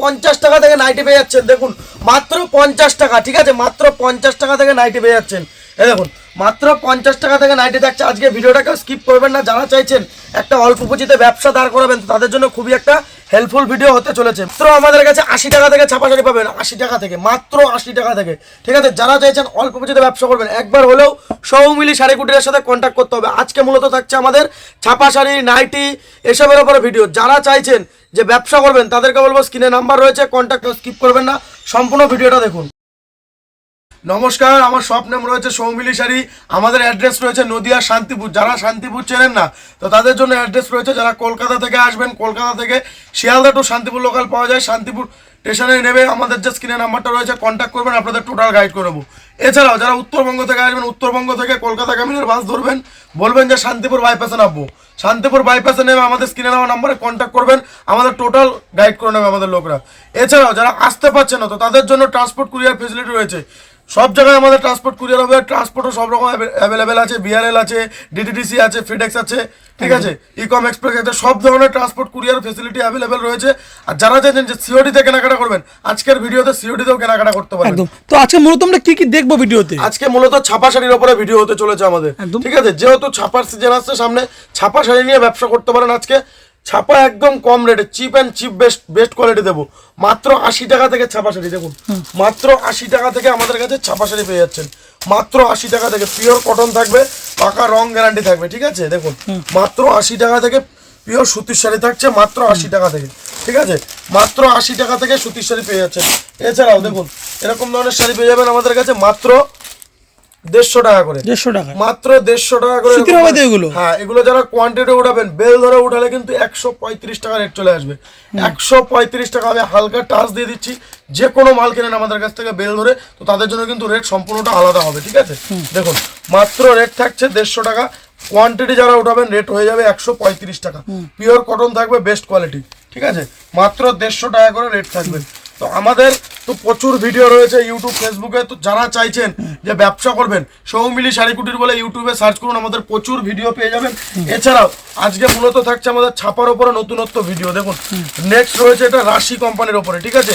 পঞ্চাশ টাকা থেকে নাইটি পেয়ে যাচ্ছেন। দেখুন, মাত্র পঞ্চাশ টাকা, ঠিক আছে? মাত্র পঞ্চাশ টাকা থেকে নাইটি পেয়ে যাচ্ছেন। এই দেখুন মাত্র পঞ্চাশ টাকা থেকে নাইটি থাকছে আজকে ভিডিওটাকে স্কিপ করবেন না, যারা চাইছেন একটা অল্প পুঁজিতে ব্যবসা দাঁড় করাবেন তাদের জন্য খুবই একটা হেল্পফুল ভিডিও হতে চলেছে। মাত্র আমাদের কাছে আশি টাকা থেকে ছাপা শাড়ি পাবেন, আশি টাকা থেকে, মাত্র আশি টাকা থেকে। ঠিক আছে, যারা চাইছেন অল্প পুঁজিতে ব্যবসা করবেন, একবার হলেও সৌমিলি শাড়ি কুটিরের সাথে কন্ট্যাক্ট করতে হবে। আজকে মূলত থাকছে আমাদের ছাপা শাড়ি, নাইটি, এসবের উপরে ভিডিও যারা চাইছেন যে ব্যবসা করবেন, তাদেরকে বলব স্ক্রিনে নাম্বার রয়েছে কন্ট্যাক্ট স্কিপ করবেন না। সম্পূর্ণ ভিডিওটা দেখুন। নমস্কার, আমার শপ নেম রয়েছে সৌমিলি শাড়ি, আমাদের অ্যাড্রেস রয়েছে নদিয়া শান্তিপুর, যারা শান্তিপুর চেনেন না, তো তাদের জন্য অ্যাড্রেস রয়েছে, যারা কলকাতা থেকে আসবেন, কলকাতা থেকে শিয়ালদা টু শান্তিপুর লোকাল পাওয়া যায়, শান্তিপুর স্টেশনে নেবে, আমাদের যে স্ক্রিনে নাম্বারটা রয়েছে কন্ট্যাক্ট করবেন, আপনাদের টোটাল গাইড করে এছাড়াও যারা উত্তরবঙ্গ থেকে আসবেন, উত্তরবঙ্গ থেকে কলকাতা গামিনের বাস ধরবেন, বলবেন যে শান্তিপুর বাইপাসে নামবো। শান্তিপুর বাইপাসে নেমে আমাদের স্ক্রিনে নেওয়া নাম্বারে কন্ট্যাক্ট করবেন, আমাদের টোটাল গাইড করে নেবে আমাদের লোকরা। এছাড়াও যারা আসতে পারছে না, তো তাদের জন্য ট্রান্সপোর্ট কুরিয়ার ফেসিলিটি রয়েছে। সব জায়গায় আমাদের ট্রান্সপোর্ট কুরিয়ার হবে ট্রান্সপোর্টও সব রকম অ্যাভেলেবেল আছে বিআরএল আছে ডিটিডিসি আছে ফিডেক্স আছে ঠিক আছে? ইকম এক্সপ্রেস আছে সব ধরনের ট্রান্সপোর্ট কুরিয়ার ফেসিলিটি অ্যাভেলেবেল রয়েছে। আর যারা চাইছেন যে সিওডিতে কেনাকাটা করবেন আজকের ভিডিওতে সিওডিতেও কেনাকাটা করতে পারবেন। একদম। তো আজকে মূলত আমরা কি কি দেখব ভিডিওতে? আজকে মূলত ছাপা শাড়ির উপরে ভিডিও হতে চলেছে আমাদের। ঠিক আছে? যেহেতু ছাপার সিজন আসছে সামনে ছাপা শাড়ি নিয়ে ব্যবসা করতে পারেন আজকে। ছাপা একদম কম রেটে cheap and cheap best best quality দেবো। মাত্র আশি টাকা থেকে ছাপা শাড়ি দেখুন। মাত্র আশি টাকা থেকে আমাদের কাছে ছাপা শাড়ি পেয়ে যাচ্ছেন। মাত্র আশি টাকা থেকে পিওর কটন থাকবে পাকা রং গ্যারান্টি থাকবে ঠিক আছে? দেখুন মাত্র আশি টাকা থেকে পিওর সুতির শাড়ি থাকছে মাত্র আশি টাকা থেকে ঠিক আছে? মাত্র আশি টাকা থেকে সুতির শাড়ি পেয়ে যাচ্ছেন। এছাড়াও দেখুন এরকম ধরনের শাড়ি পেয়ে যাবেন আমাদের কাছে মাত্র দেড়শো টাকা করে। দেড়শো টাকা। মাত্র দেড়শো টাকা করে সুতির এগুলো? হ্যাঁ এগুলো যারা কোয়ান্টিটি উঠাবেন বেল ধরে উঠালে কিন্তু একশো পঁয়ত্রিশ টাকা রেট চলে আসবে। একশো পঁয়ত্রিশ টাকা আমি হালকা টাচ দিয়ে দিচ্ছি। যে কোনো মাল কেনেন আমাদের কাছ থেকে বেল ধরে তো তাদের জন্য কিন্তু রেট সম্পূর্ণটা আলাদা হবে ঠিক আছে? দেখুন মাত্র রেট থাকছে দেড়শো টাকা। কোয়ান্টিটি যারা উঠাবেন রেট হয়ে যাবে একশো পঁয়ত্রিশ টাকা। পিওর কটন থাকবে বেস্ট কোয়ালিটি ঠিক আছে? মাত্র দেড়শো টাকা করে রেট থাকবে। তো আমাদের তো প্রচুর ভিডিও রয়েছে ইউটিউব ফেসবুকে তো যারা চাইছেন যে ব্যবসা করবেন, সৌমিলি শাড়ি কুটির বলে ইউটিউবে সার্চ করুন, আমাদের প্রচুর ভিডিও পেয়ে যাবেন। এছাড়াও, আজকে মূলত থাকছে আমাদের ছাপার ওপরে নতুনত্ব ভিডিও দেখুন। নেক্সট রয়েছে এটা রাশি কোম্পানির ওপরে ঠিক আছে?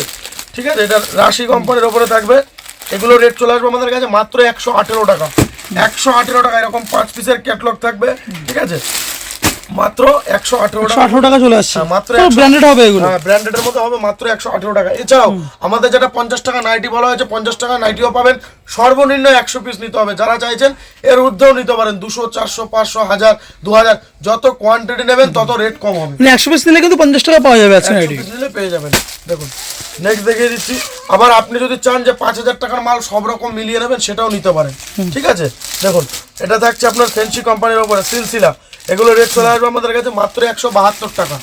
ঠিক আছে? এটা রাশি কোম্পানির ওপরে থাকবে। এগুলো রেট চলে আসবে আমাদের কাছে মাত্র একশো আঠেরো টাকা। একশো আঠেরো টাকা এরকম পাঁচ পিসের ক্যাটলগ থাকবে, ঠিক আছে? মাত্র একশো আঠেরো একশো টাকা আঠারো টাকা চলে আসছে। হ্যাঁ, মাত্র তো 100 ব্র্যান্ডেড হবে এগুলো? হ্যাঁ ব্র্যান্ডেডের মধ্যে হবে মাত্র একশো আঠেরো টাকা। এছাড়াও আমাদের যেটা পঞ্চাশ টাকা নাইটি বলা হয়েছে পঞ্চাশ টাকা নাইটিও পাবেন। সর্বনিম্ন একশো পিস নিতে হবে। যারা চাইছেন এর ঊর্ধ্বেও নিতে পারেন। দুশো চারশো পাঁচশো হাজার দু হাজার যত কোয়ান্টিটি নেবেন তত রেট কম হবে। মানে একশো পিস নিলে কিন্তু পঞ্চাশ টাকা পাওয়া যাবে 100 নাইটি নিলে পেয়ে যাবেন। দেখুন নেক্সট দেখিয়ে দিচ্ছি। আবার আপনি যদি চান যে পাঁচ হাজার টাকার মাল সব রকম মিলিয়ে নেবেন সেটাও নিতে পারেন। ঠিক আছে? দেখুন এটা থাকছে আপনার ফেন্সি কোম্পানির ওপরে সিলসিলা। এগুলো রেট চলে আসবে আমাদের কাছে মাত্র একশো বাহাত্তর টাকা।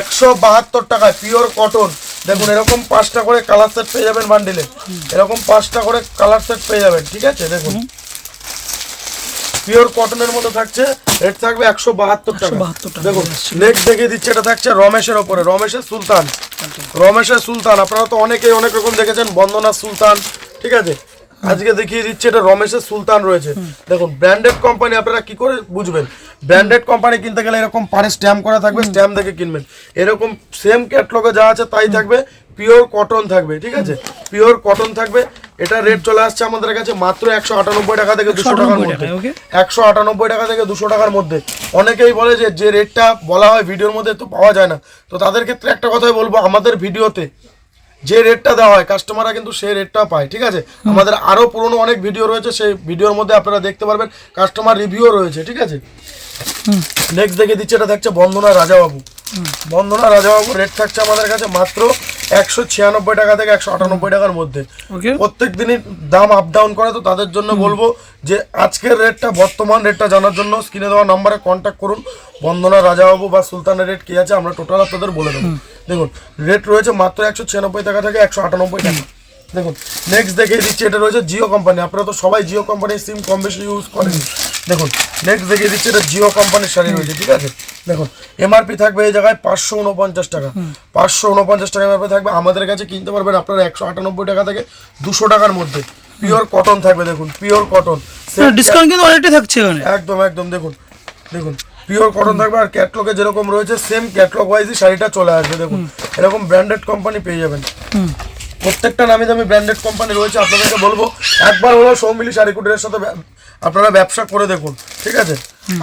একশো বাহাত্তর টাকায় পিওর কটন দেখুন এরকম পাঁচটা করে কালার সেট পেয়ে যাবেন বান্ডিলে এরকম পাঁচটা করে কালার সেট পেয়ে যাবেন ঠিক আছে? দেখুন। পিওর কটনের মধ্যে থাকছে রেট থাকবে একশো বাহাত্তর টাকা। 172 টাকা। দেখুন নেক্সট দেখিয়ে দিচ্ছে এটা থাকছে রমেশের ওপরে রমেশের সুলতান। রমেশের সুলতান আপনারা তো অনেকেই অনেক রকম দেখেছেন বন্দনা সুলতান ঠিক আছে? আজকে দেখিয়ে দিচ্ছে এটা রমেশের সুলতান রয়েছে। দেখুন ব্র্যান্ডেড কোম্পানি আপনারা কি করে বুঝবেন? ব্র্যান্ডেড কোম্পানি কিনতে গেলে এরকম পারে স্ট্যাম্প করা থাকবে স্ট্যাম্প দেখে কিনবেন। এরকম সেম ক্যাটলগে যা আছে তাই থাকবে পিওর কটন থাকবে ঠিক আছে? পিওর কটন থাকবে এটা রেট চলে আসছে আমাদের কাছে মাত্র একশো আটানব্বই টাকা থেকে দুশো টাকার মধ্যে। একশো আটানব্বই টাকা থেকে দুশো টাকার মধ্যে। অনেকেই বলে যে যে রেটটা বলা হয় ভিডিওর মধ্যে তো পাওয়া যায় না। তো তাদের ক্ষেত্রে একটা কথাই বলব আমাদের ভিডিওতে যে রেটটা দেওয়া হয় কাস্টমাররা কিন্তু সেই রেটটা পায় ঠিক আছে? আমাদের আরও পুরনো অনেক ভিডিও রয়েছে সেই ভিডিওর মধ্যে আপনারা দেখতে পারবেন কাস্টমার রিভিউও রয়েছে ঠিক আছে? নেক্সট দেখে দিচ্ছে এটা থাকছে বন্দনা রাজাবাবু। বন্দনা রাজাবাবু রেট থাকছে আমাদের কাছে মাত্র একশো ছিয়ানব্বই টাকা থেকে একশো আটানব্বই টাকার মধ্যে। প্রত্যেক দিনই দাম আপ ডাউন করে তো তাদের জন্য বলব যে আজকের রেটটা বর্তমান রেটটা জানার জন্য স্ক্রিনে দেওয়া নাম্বারে কন্ট্যাক্ট করুন। বন্দনা রাজাবাবু বা সুলতানের রেট কি আছে আমরা টোটাল আপনাদের বলে দেবো। দেখুন রেট রয়েছে মাত্র একশো ছিয়ানব্বই টাকা থেকে একশো আটানব্বই টাকা। দেখুন নেক্সট দেখিয়ে দিচ্ছি এটা রয়েছে জিও কোম্পানি আপনারা তো সবাই জিও কোম্পানির সিম কম বেশি ইউজ করেন। দেখুন নেক্সট দেখিয়ে দিচ্ছি এটা জিও কোম্পানির শাড়ি রয়েছে ঠিক আছে? দেখুন এমআরপি থাকবে এই জায়গায় পাঁচশো উনপঞ্চাশ টাকা। পাঁচশো উনপঞ্চাশ টাকা এমআরপি থাকবে। আমাদের কাছে কিনতে পারবেন আপনারা একশো আটানব্বই টাকা থেকে দুশো টাকার মধ্যে। পিওর কটন থাকবে দেখুন পিওর কটন ডিসকাউন্ট কিন্তু অনেকটাই থাকছে একদম একদম দেখুন দেখুন পিওর কটন থাকবে আর ক্যাটলগে যেরকম রয়েছে সেম ক্যাটলগ ওয়াইজই শাড়িটা চলে আসবে দেখুন। এরকম ব্র্যান্ডেড কোম্পানি পেয়ে যাবেন। প্রত্যেকটা নামি দামি ব্র্যান্ডেড কোম্পানি রয়েছে আপনাদেরকে বলব একবার হলো সৌমিলি শাড়ি কুটিরের সাথে আপনারা ব্যবসা করে দেখুন ঠিক আছে?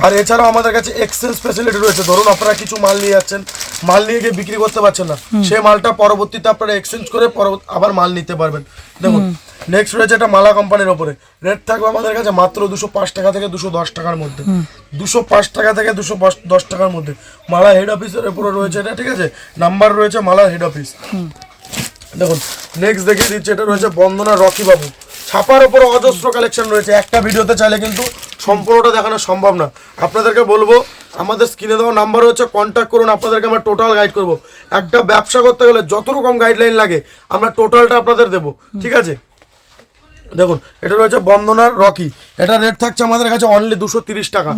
আর এছাড়াও আমাদের কাছে এক্সচেঞ্জ ফ্যাসিলিটি রয়েছে ধরুন আপনারা কিছু মাল নিয়ে যাচ্ছেন মাল নিয়ে গিয়ে বিক্রি করতে পারছেন না সে মালটা পরবর্তীতে আপনারা এক্সচেঞ্জ করে আবার মাল নিতে পারবেন। দেখুন নেক্সট রয়েছে এটা মালা কোম্পানির ওপরে। রেট থাকবে আমাদের কাছে মাত্র দুশো পাঁচ টাকা থেকে দুশো দশ টাকার মধ্যে। দুশো পাঁচ টাকা থেকে দুশো দশ টাকার মধ্যে। মালা হেড অফিসের উপরে রয়েছে এটা ঠিক আছে? নাম্বার রয়েছে মালা হেড অফিস দেখুন নেক্সট দেখিয়ে দিচ্ছি, এটা রয়েছে বন্দনা রকি বাবু। ছাপার উপর অজস্র কালেকশন রয়েছে। একটা ভিডিওতে চাইলে কিন্তু সম্পূর্ণটা দেখানো সম্ভব না। আপনাদেরকে বলব, আমাদের স্ক্রিনে দেওয়া নাম্বার হচ্ছে কন্ট্যাক্ট করুন, আপনাদেরকে আমরা টোটাল গাইড করব। একটা ব্যবসা করতে গেলে যত রকম গাইডলাইন লাগে, আমরা টোটালটা আপনাদের দেবো। ঠিক আছে? দেখুন এটা রয়েছে বন্দনার রকি। এটা রেট থাকছে আমাদের কাছে অনলি দুশো তিরিশ টাকা।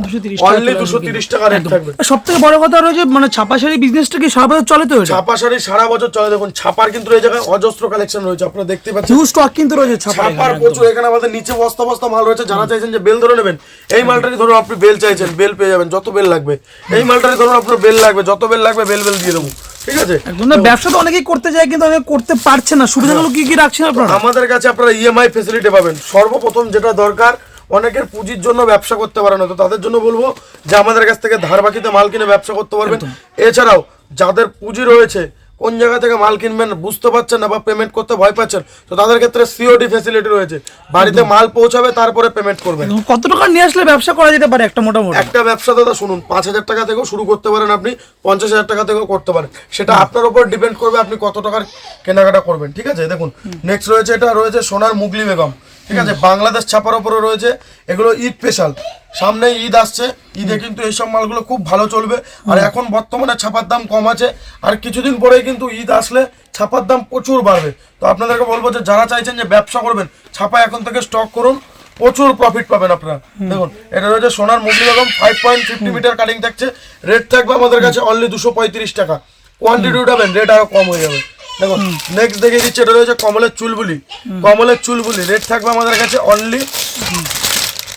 অনলি দুশো তিরিশ টাকা রেট থাকবে। সব থেকে বড় কথা রয়েছে মানে ছাপা শাড়ি বিজনেসটা কি সারা বছর চলে তো ছাপা শাড়ি সারা বছর চলে। দেখুন ছাপার কিন্তু এই জায়গায় অজস্র কালেকশন রয়েছে আপনারা দেখতে পাচ্ছেন। হিউজ স্টক কিন্তু রয়েছে ছাপার। প্রচুর। এখানে আমাদের নিচে বস্তা বস্তা মাল রয়েছে। যারা চাইছেন যে বেল ধরে নেবেন এই মালটারই ধরুন আপনি বেল চাইছেন বেল পেয়ে যাবেন যত বেল লাগবে। এই মালটারই ধরুন আপনার বেল লাগবে যত বেল লাগবে বেল বেল দিয়ে দেবো। ঠিক আছে? একদম না ব্যবসা তো অনেকেই করতে যায় কিন্তু অনেকে করতে পারছে না। সুবিধাগুলো কি কি রাখছেন আপনারা? আমাদের কাছে আপনারা ইএমআই ফেসিলিটি পাবেন। সর্বপ্রথম যেটা দরকার অনেকের পুঁজির জন্য ব্যবসা করতে পারে না তো তাদের জন্য বলব যে আমাদের কাছ থেকে ধার বাকিতে মাল কিনে ব্যবসা করতে পারবেন। এছাড়াও যাদের পুঁজি রয়েছে কোন জায়গা থেকে মাল কিনবেন বুঝতে পারছেন না বা পেমেন্ট করতে ভয় পাচ্ছেন তো তাদের ক্ষেত্রে সিওডি ফেসিলিটি রয়েছে। বাড়িতে মাল পৌঁছাবে তারপরে পেমেন্ট করবেন। কত টাকা নিয়ে আসলে ব্যবসা করা যেতে পারে একটা মোটামুটি? একটা ব্যবসা দাদা শুনুন পাঁচ হাজার টাকা থেকেও শুরু করতে পারেন আপনি পঞ্চাশ হাজার টাকা থেকেও করতে পারেন। সেটা আপনার উপর ডিপেন্ড করবে আপনি কত টাকার কেনাকাটা করবেন ঠিক আছে? দেখুন নেক্সট রয়েছে এটা রয়েছে সোনার মুগলি বেগম। ঠিক আছে? বাংলাদেশ ছাপার উপরে রয়েছে। এগুলো ঈদ স্পেশাল সামনে ঈদ আসছে। ঈদে কিন্তু এইসব মালগুলো খুব ভালো চলবে। আর এখন বর্তমানে ছাপার দাম কম আছে। আর কিছুদিন পরেই কিন্তু ঈদ আসলে ছাপার দাম প্রচুর বাড়বে। তো আপনাদেরকে বলব যে যারা চাইছেন যে ব্যবসা করবেন ছাপা এখন থেকে স্টক করুন। প্রচুর প্রফিট পাবেন আপনারা। দেখুন এটা রয়েছে সোনার মুগলি রকম five point fifty metre cutting থাকছে রেট থাকবে আমাদের কাছে অনলি দুশো পঁয়ত্রিশ টাকা। কোয়ান্টিটি উঠাবেন রেট আরও কম হয়ে যাবে। দেখুন নেক্সট দেখিয়ে দিচ্ছি এটা রয়েছে কমলের চুলবুলি। কমলের চুলবুলি রেট থাকবে আমাদের কাছে অনলি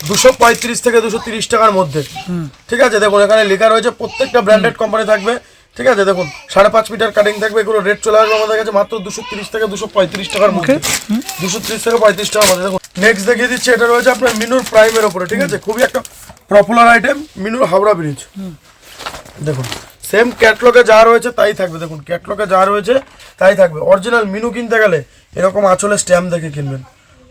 দুশো পঁয়ত্রিশ থেকে দুশো তিরিশ টাকার মধ্যে। ঠিক আছে দেখুন এখানে লেখা রয়েছে প্রত্যেকটা ব্র্যান্ডেড কোম্পানি থাকবে। ঠিক আছে দেখুন সাড়ে পাঁচ মিটার কাটিং থাকবে এগুলো রেট চলে আসবে আমাদের কাছে মাত্র দুশো তিরিশ থেকে দুশো পঁয়ত্রিশ টাকার মধ্যে। দুশো তিরিশ থেকে পঁয়ত্রিশ টাকার মধ্যে দেখুন নেক্সট দেখিয়ে দিচ্ছি এটা রয়েছে আপনার মিনুর প্রাইমের ওপরে ঠিক আছে খুবই একটা পপুলার আইটেম মিনুর হাওড়া ব্রিজ দেখুন সেম ক্যাটলগে যা রয়েছে তাই থাকবে দেখুন ক্যাটলগে যা রয়েছে তাই থাকবে। অরিজিনাল মিনু কিনতে গেলে এরকম আঁচলে স্ট্যাম্প দেখে কিনবেন।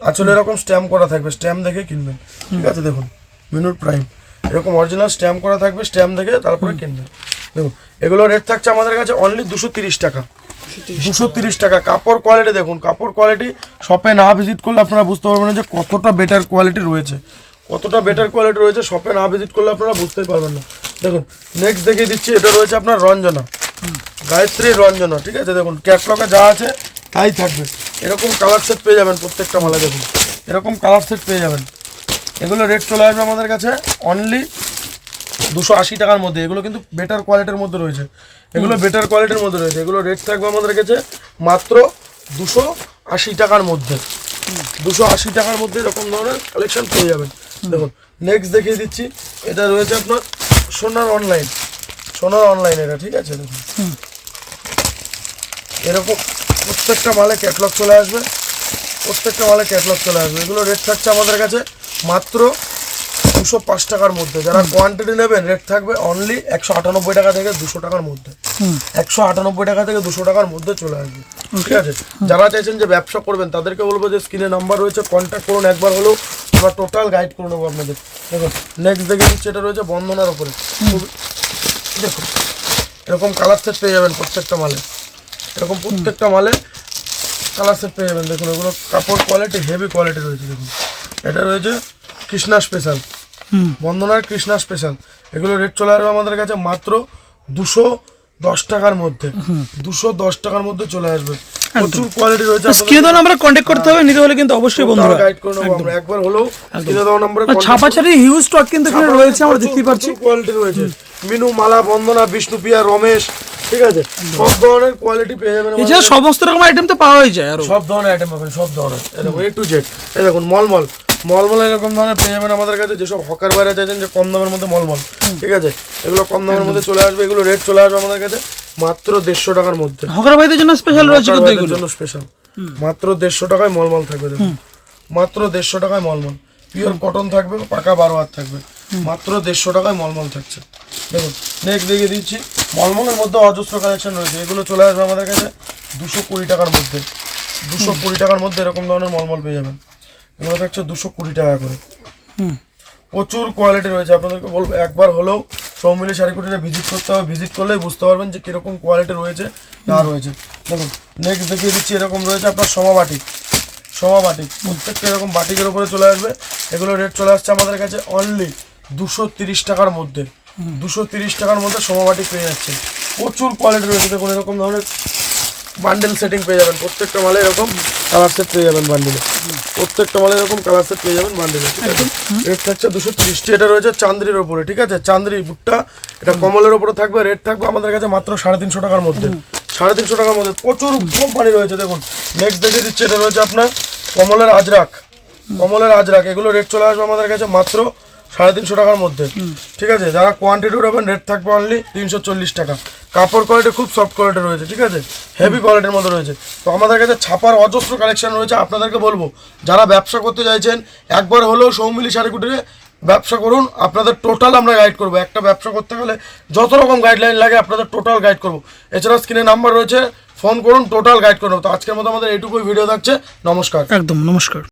আঁচলে এরকম স্ট্যাম্প করা থাকবে স্ট্যাম্প দেখে কিনবেন। ঠিক আছে দেখুন মিনুর প্রাইম এরকম অরিজিনাল স্ট্যাম্প করা থাকবে স্ট্যাম্প দেখে তারপরে কিনবেন। দেখুন এগুলো রেট থাকছে আমাদের কাছে অনলি দুশো তিরিশ টাকা। দুশো তিরিশ টাকা। কাপড় কোয়ালিটি দেখুন কাপড় কোয়ালিটি শপে না ভিজিট করলে আপনারা বুঝতে পারবেন না যে কতটা বেটার কোয়ালিটি রয়েছে। কতটা বেটার কোয়ালিটি রয়েছে শপে না ভিজিট করলে আপনারা বুঝতেই পারবেন না। দেখুন নেক্সট দেখিয়ে দিচ্ছি এটা রয়েছে আপনার রঞ্জনা। গায়ত্রী রঞ্জনা ঠিক আছে? দেখুন ক্যাটলগে যা আছে তাই থাকবে। এরকম কালার সেট পেয়ে যাবেন প্রত্যেকটা মালা দেখুন। এরকম কালার সেট পেয়ে যাবেন। এগুলো রেট চলে আসবে আমাদের কাছে অনলি দুশো আশি টাকার মধ্যে। এগুলো কিন্তু বেটার কোয়ালিটির মধ্যে রয়েছে। এগুলো বেটার কোয়ালিটির মধ্যে রয়েছে। এগুলো রেট থাকবে আমাদের কাছে মাত্র দুশো আশি টাকার মধ্যে। দুশো আশি টাকার মধ্যে এরকম ধরনের কালেকশন পেয়ে যাবেন। দেখুন নেক্সট দেখিয়ে দিচ্ছি। এটা রয়েছে আপনার সোনার অনলাইন সোনার অনলাইন এটা ঠিক আছে? দেখুন। এরকম প্রত্যেকটা মালে ক্যাটলগ চলে আসবে। প্রত্যেকটা মালে ক্যাটলগ চলে আসবে। এগুলো রেট থাকছে আমাদের কাছে মাত্র দুশো পাঁচ টাকার মধ্যে। যারা কোয়ান্টিটি নেবেন রেট থাকবে অনলি একশো আটানব্বই টাকা থেকে দুশো টাকার মধ্যে। একশো আটানব্বই টাকা থেকে দুশো টাকার মধ্যে চলে আসবে। ঠিক আছে? যারা চাইছেন যে ব্যবসা করবেন তাদেরকে বলব যে স্ক্রিনে নাম্বার রয়েছে। কন্ট্যাক্ট করুন। একবার হলেও আমরা টোটাল গাইড করে নেব আপনাদের। দেখুন নেক্সট দেখে দিচ্ছি এটা রয়েছে বন্ধনার ওপরে দেখুন এরকম কালার সেট পেয়ে যাবেন প্রত্যেকটা মালে। এরকম প্রত্যেকটা মালে কালার সেট পেয়ে যাবেন। দেখুন এগুলো কাপড় কোয়ালিটি হেভি কোয়ালিটি রয়েছে দেখুন। এটা রয়েছে কৃষ্ণা স্পেশাল বন্দনার কৃষ্ণা স্পেশাল এগুলো রেট চলে আসবে আমাদের কাছে মাত্র দুশো দশ টাকার মধ্যে। দুশো দশ টাকার মধ্যে চলে আসবে। প্রচুর কোয়ালিটি রয়েছে স্ক্রিনে দেওয়া নাম্বারে কন্ট্যাক্ট করতে হবে নিতে হলে কিন্তু অবশ্যই বন্ধুরা। গাইড করে নেব আমরা। একবার হলেও কিনে দেওয়া নম্বরে ছাপাছাড়ি হিউজ স্টক কিন্তু এখানে রয়েছে আমরা দেখতেই পাচ্ছি। কোয়ালিটি রয়েছে। মিনু মালা বন্দনা বিষ্ণুপ্রিয়া রমেশ ঠিক আছে? সব ধরনের কোয়ালিটি পেয়ে যাবেন এছাড়া সমস্ত রকম আইটেম তো পাওয়াই যায় আর। সব ধরনের আইটেম পাবেন সব ধরনের। এ এ টু জেড এই দেখুন মলমল। মলমল এরকম ধরনের পেয়ে যাবেন আমাদের কাছে যেসব হকার বাইরে চাইছেন যে কম দামের মধ্যে মলমল ঠিক আছে? এগুলো কম দামের মধ্যে চলে আসবে এগুলো রেট চলে আসবে আমাদের কাছে মাত্র দেড়শো টাকার মধ্যে। হকার ভাইদের জন্য স্পেশাল রয়েছে কিন্তু এগুলো। জন্য স্পেশাল মাত্র দেড়শো টাকায় মলমল থাকবে মাত্র দেড়শো টাকায় মলমল। পিওর কটন থাকবে পাকা বারো হাত থাকবে। মাত্র দেড়শো টাকায় মলমল থাকছে। দেখুন নেক্সট দেখিয়ে দিচ্ছি। মলমলের মধ্যে অজস্র কালেকশন রয়েছে। এগুলো চলে আসবে আমাদের কাছে দুশো কুড়ি টাকার মধ্যে। দুশো কুড়ি টাকার মধ্যে এরকম ধরনের মলমল পেয়ে যাবেন। এগুলো থাকছে দুশো কুড়ি টাকা করে। হুম। প্রচুর কোয়ালিটি রয়েছে। আপনাদেরকে বলব একবার হলেও সৌমিলি শাড়িকুটিতে ভিজিট করতে হবে। ভিজিট করলেই বুঝতে পারবেন যে কীরকম কোয়ালিটি রয়েছে না রয়েছে। দেখুন নেক্সট দেখিয়ে দিচ্ছি এরকম রয়েছে আপনার সমাবাটিক সমাবাটিক প্রত্যেকটা এরকম বাটিকের উপরে চলে আসবে। এগুলো রেট চলে আসছে আমাদের কাছে অনলি দুশো তিরিশ টাকার মধ্যে। দুশো তিরিশ টাকার মধ্যে সমাবাটিক পেয়ে যাচ্ছে প্রচুর কোয়ালিটি রয়েছে। দেখুন এরকম ধরনের বান্ডেল সেটিং পেয়ে যাবেন। প্রত্যেকটা মালে এরকম কালার সেট পেয়ে যাবেন বান্ডেলে প্রত্যেকটা মালে এরকম কালার সেট পেয়ে যাবেন বান্ডেলে ঠিক আছে? রেট থাকছে দুশো তিরিশটি। এটা রয়েছে চান্দ্রির ওপরে ঠিক আছে? চান্দ্রি বুটটা এটা কমলের ওপরে থাকবে রেট থাকবে আমাদের কাছে মাত্র সাড়ে তিনশো টাকার মধ্যে। সাড়ে তিনশো টাকার মধ্যে প্রচুর কোম্পানি রয়েছে দেখুন। নেক্সট দেখিয়ে দিচ্ছে এটা রয়েছে আপনার কমলের আজরাক। কমলের আজরাক এগুলো রেট চলে আসবে আমাদের কাছে মাত্র সাড়ে তিনশো টাকার মধ্যে। ঠিক আছে? যারা কোয়ান্টিটি উঠাবেন রেট থাকবে অনলি তিনশো চল্লিশ টাকা। কাপড় কোয়ালিটি খুব সফট কোয়ালিটি রয়েছে, ঠিক আছে? হেভি কোয়ালিটির মধ্যে রয়েছে। তো আমাদের কাছে ছাপার অজস্র কালেকশন রয়েছে, আপনাদেরকে বলব, যারা ব্যবসা করতে চাইছেন, একবার হলেও সৌমিলি শাড়িকুটিরে ব্যবসা করুন, আপনাদের টোটাল আমরা গাইড করব। একটা ব্যবসা করতে গেলে যত রকম গাইডলাইন লাগে, আপনাদের টোটাল গাইড করব। এছাড়া স্ক্রিনে নাম্বার রয়েছে ফোন করুন টোটাল গাইড করব তো আজকের মতো আমাদের এইটুকুই ভিডিও থাকছে। নমস্কার। একদম, নমস্কার।